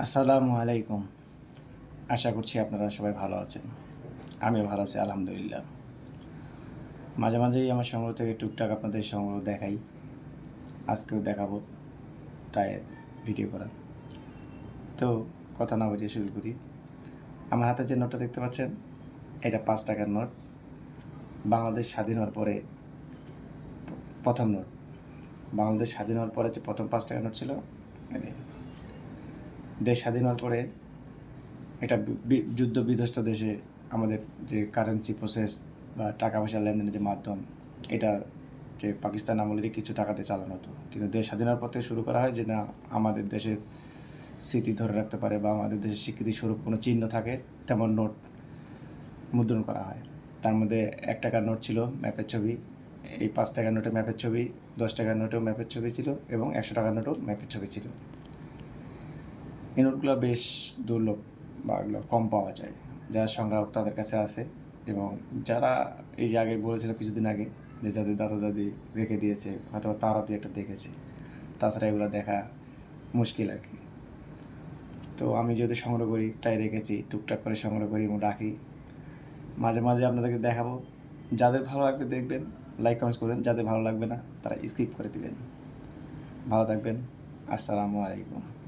আসসালামু আলাইকুম। আশা করছি আপনারা সবাই ভালো আছেন। আমিও ভালো আছি, আলহামদুলিল্লাহ। মাঝে মাঝেই আমার সংগ্রহ থেকে টুকটাক আপনাদের সংগ্রহ দেখাই। আজকেও দেখাবো তাই ভিডিও করা। তো কথা না বলিয়ে শুরু করি। আমার হাতে যে নোটটা দেখতে পাচ্ছেন, এটা পাঁচ টাকার নোট। বাংলাদেশ স্বাধীন হওয়ার পরে প্রথম নোট। বাংলাদেশ স্বাধীন হওয়ার পরে যে প্রথম পাঁচ টাকার নোট ছিল। দেশ স্বাধীন হওয়ার পরে এটা যুদ্ধ বিধ্বস্ত দেশে আমাদের যে কারেন্সি প্রসেস বা টাকা পয়সা লেনদেনের যে মাধ্যম, এটা যে পাকিস্তান আমলেরই কিছু টাকাতে চালানো হতো। কিন্তু দেশ স্বাধীন হওয়ার পর থেকে শুরু করা হয় যে না, আমাদের দেশের স্মৃতি ধরে রাখতে পারে বা আমাদের দেশের স্বীকৃতি স্বরূপ কোনো চিহ্ন থাকে, তেমন নোট মুদ্রণ করা হয়। তার মধ্যে এক টাকার নোট ছিল ম্যাপের ছবি, এই পাঁচ টাকার নোটে ম্যাপের ছবি, দশ টাকার নোটেও ম্যাপের ছবি ছিল এবং একশো টাকার নোটেও ম্যাপের ছবি ছিল। এই নোটগুলো বেশ দুর্লভ বা এগুলো কম পাওয়া যায়। যারা সংগ্রাহক তাদের কাছে আছে এবং যারা এই যে আগে বলেছিল কিছুদিন আগে যে যাদের দাদা দাদি রেখে দিয়েছে হয়তো তারা দু একটা দেখেছে, তাছাড়া এগুলো দেখা মুশকিল আর কি। তো আমি যদি সংগ্রহ করি, তাই রেখেছি, টুকটাক করে সংগ্রহ করি এবং রাখি। মাঝে মাঝে আপনাদেরকে দেখাবো, যাদের ভালো লাগবে দেখবেন লাইক কমেন্টস করবেন, যাদের ভালো লাগবে না, তারা স্কিপ করে দিবেন। ভালো থাকবেন, আসসালামু আলাইকুম।